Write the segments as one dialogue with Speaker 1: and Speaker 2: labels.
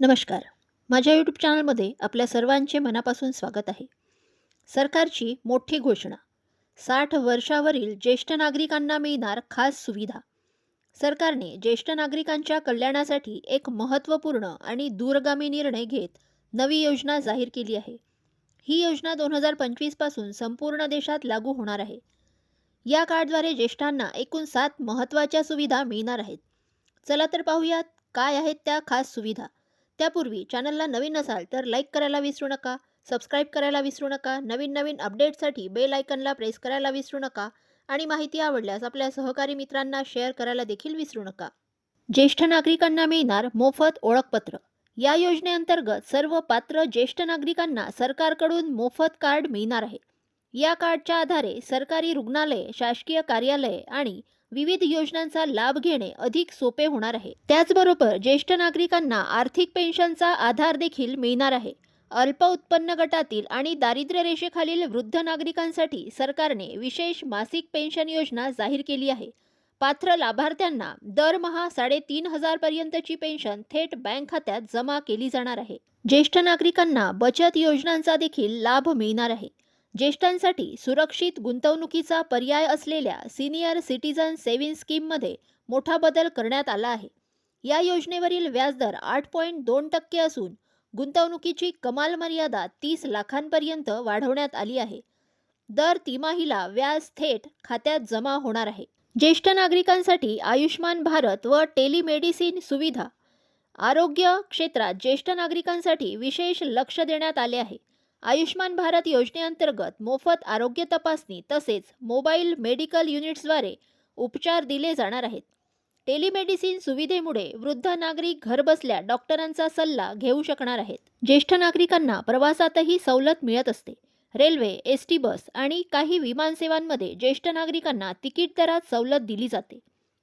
Speaker 1: नमस्कार. माझ्या यूट्यूब चॅनलमध्ये आपल्या सर्वांचे मनापासून स्वागत आहे. सरकारची मोठी घोषणा. साठ वर्षावरील ज्येष्ठ नागरिकांना मिळणार खास सुविधा. सरकारने ज्येष्ठ नागरिकांच्या कल्याणासाठी एक महत्त्वपूर्ण आणि दूरगामी निर्णय घेत नवी योजना जाहीर केली आहे. ही योजना दोन हजार पंचवीसपासून संपूर्ण देशात लागू होणार आहे. या कार्डद्वारे ज्येष्ठांना एकूण सात महत्त्वाच्या सुविधा मिळणार आहेत. चला तर पाहूयात काय आहेत त्या खास सुविधा. त्यापूर्वी चॅनलला नवीन असाल तर लाईक करायला विसरू नका सबस्क्राईब करायला विसरू नका नवीन नवीन अपडेटसाठी बेल आयकनला प्रेस करायला विसरू नका आणि माहिती आवडल्यास आपल्या सहकारी मित्रांना शेअर करायला देखील विसरू नका. ज्येष्ठ नागरिकांना मिळणार मोफत ओळखपत्र. या योजनेअंतर्गत सर्व पात्र ज्येष्ठ नागरिकांना सरकारकडून मोफत कार्ड मिळणार आहे. या कार्डच्या आधारे सरकारी रुग्णालय शासकीय कार्यालये आणि विविध योजनांचा लाभ घेणे अधिक सोपे होणार आहे. त्याचबरोबर ज्येष्ठ नागरिकांना आर्थिक पेन्शनचा आधार देखील मिळणार आहे. अल्प उत्पन्न गटातील आणि दारिद्र्य रेषेखालील वृद्ध नागरिकांसाठी सरकारने विशेष मासिक पेन्शन योजना जाहीर केली आहे. पात्र लाभार्थ्यांना दरमहा साडेतीन हजार पर्यंतची पेन्शन थेट बँक खात्यात जमा केली जाणार आहे. ज्येष्ठ नागरिकांना बचत योजनांचा देखील लाभ मिळणार आहे. ज्येष्ठांसाठी सुरक्षित गुंतवणुकीचा पर्याय असलेल्या सिनियर सिटीजन सेव्हिंग स्कीममध्ये मोठा बदल करण्यात आला आहे. या योजनेवरील व्याजदर आठ पॉईंट दोन टक्के असून गुंतवणुकीची कमाल मर्यादा तीस लाखांपर्यंत वाढवण्यात आली आहे. दर तिमाहीला व्याज थेट खात्यात जमा होणार आहे. ज्येष्ठ नागरिकांसाठी आयुष्मान भारत व टेलिमेडिसिन सुविधा आरोग्य क्षेत्रात ज्येष्ठ नागरिकांसाठी विशेष लक्ष देण्यात आले आहे. आयुष्मान भारत योजनेअंतर्गत मोफत आरोग्य तपासणी तसेच मोबाईल मेडिकल युनिट्सद्वारे उपचार दिले जाणार आहेत. टेलिमेडिसिन सुविधेमुळे वृद्ध नागरिक घरबसल्या डॉक्टरांचा सल्ला घेऊ शकणार आहेत. ज्येष्ठ नागरिकांना प्रवासातही सवलत मिळत असते. रेल्वे एस टी बस आणि काही विमानसेवांमध्ये ज्येष्ठ नागरिकांना तिकीट दरात सवलत दिली जाते.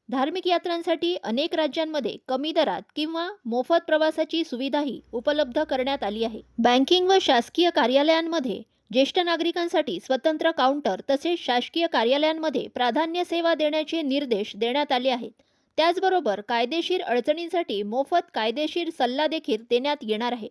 Speaker 1: धार्मिक यात्रांसाठी अनेक राज्यांमध्ये कमी दरात किंवा मोफत प्रवासाची सुविधाही उपलब्ध करण्यात आली आहे. बँकिंग व शासकीय कार्यालयांमध्ये ज्येष्ठ नागरिकांसाठी स्वतंत्र काउंटर तसेच शासकीय कार्यालयांमध्ये प्राधान्य सेवा देण्याचे निर्देश देण्यात आले आहेत. त्याचबरोबर कायदेशीर अडचणींसाठी मोफत कायदेशीर सल्ला देखील देण्यात येणार आहे.